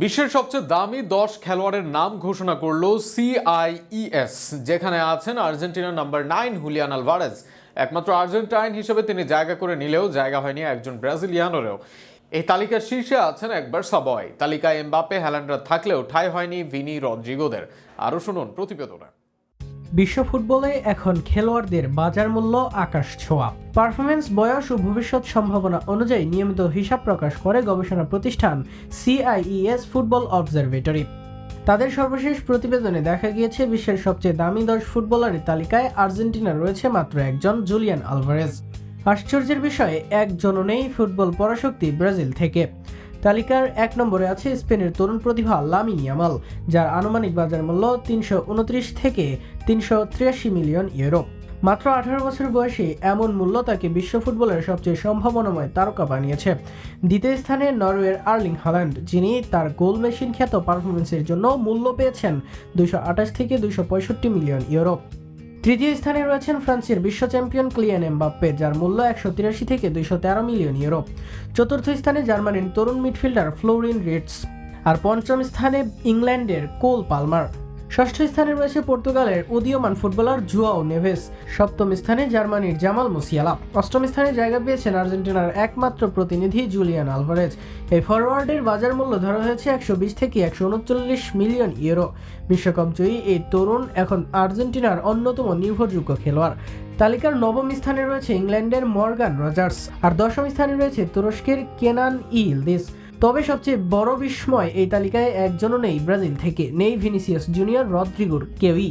বিশ্বের সবচেয়ে দামি দশ খেলোয়াড়ের নাম ঘোষণা করল সিআইইএস যেখানে আছেন আর্জেন্টিনার নাম্বার নাইন হুলিয়ান আলভারেজ। একমাত্র আর্জেন্টাইন হিসেবে তিনি জায়গা করে নিলেও জায়গা হয়নি একজন ব্রাজিলিয়ানোরেও। এই তালিকার শীর্ষে আছেন একবার সাবয় তালিকায় এমবাপে হ্যালান্ডার থাকলেও ঠাঁই হয়নি ভিনি রদ্রিগোদের আরও শুনুন প্রতিবেদনে। বিশ্ব ফুটবলে এখন খেলোয়াড়দের বাজার মূল্য আকাশ ছোঁয়া। পারফরমেন্স বয়স ও ভবিষ্যৎ সম্ভাবনা অনুযায়ী নিয়মিত হিসাব প্রকাশ করে গবেষণা প্রতিষ্ঠান সিআইইএস ফুটবল অবজারভেটরি। তাদের সর্বশেষ প্রতিবেদনে দেখা গিয়েছে, বিশ্বের সবচেয়ে দামি দশ ফুটবলারের তালিকায় আর্জেন্টিনা রয়েছে মাত্র একজন, জুলিয়ান আলভারেজ। আশ্চর্যের বিষয়ে, একজনও নেই ফুটবল পরাশক্তি ব্রাজিল থেকে। তালিকার এক নম্বরে আছে স্পেনের তরুণ প্রতিভা লামিন ইয়ামাল, যার আনুমানিক বাজার মূল্য তিনশো উনত্রিশ থেকে তিনশো মিলিয়ন ইউরো। মাত্র আঠারো বছর বয়সে এমন মূল্য তাকে বিশ্ব ফুটবলের সবচেয়ে সম্ভাবনাময় তারকা বানিয়েছে। দ্বিতীয় স্থানে নরওয়ের আর্লিং হল্যান্ড যিনি তার গোল মেশিন খ্যাত পারফরমেন্সের জন্য মূল্য পেয়েছেন আঠাশ থেকে পঁয়ষট্টি মিলিয়ন ইউরো। তৃতীয় স্থানে রয়েছেন ফ্রান্সের বিশ্ব চ্যাম্পিয়ন ক্লিয়ান এমবাপ্পে, যার মূল্য একশো তিরাশি থেকে দুইশো তেরো মিলিয়ন ইউরো। চতুর্থ স্থানে জার্মানির তরুণ মিডফিল্ডার ফ্লোরিন রেটস আর পঞ্চম স্থানে ইংল্যান্ডের কোল পালমার। ষষ্ঠ স্থানে রয়েছে পর্তুগালের উদীয়মান ফুটবলার জুয়াও নেভেস। সপ্তম স্থানে জার্মানির জামাল মুসিয়ালা অষ্টম স্থানে জায়গা পেয়েছেন আর্জেন্টিনার একমাত্র প্রতিনিধি জুলিয়ান আলভারেজ। এই ফরওয়ার্ডের বাজার মূল্য ধরা হয়েছে একশো বিশ থেকে একশো উনচল্লিশ মিলিয়ন ইউরো। বিশ্বকাপ জয়ী এই তরুণ এখন আর্জেন্টিনার অন্যতম নির্ভরযোগ্য খেলোয়াড়। তালিকার নবম স্থানে রয়েছে ইংল্যান্ডের মর্গান রজার্স। আর দশম স্থানে রয়েছে তুরস্কের কেনান ইলদিস। তবে সবচেয়ে বড় বিস্ময় এই তালিকায় একজনও নেই ব্রাজিল থেকে, নেই ভিনিসিয়াস জুনিয়র রদ্রিগোর, কেউই।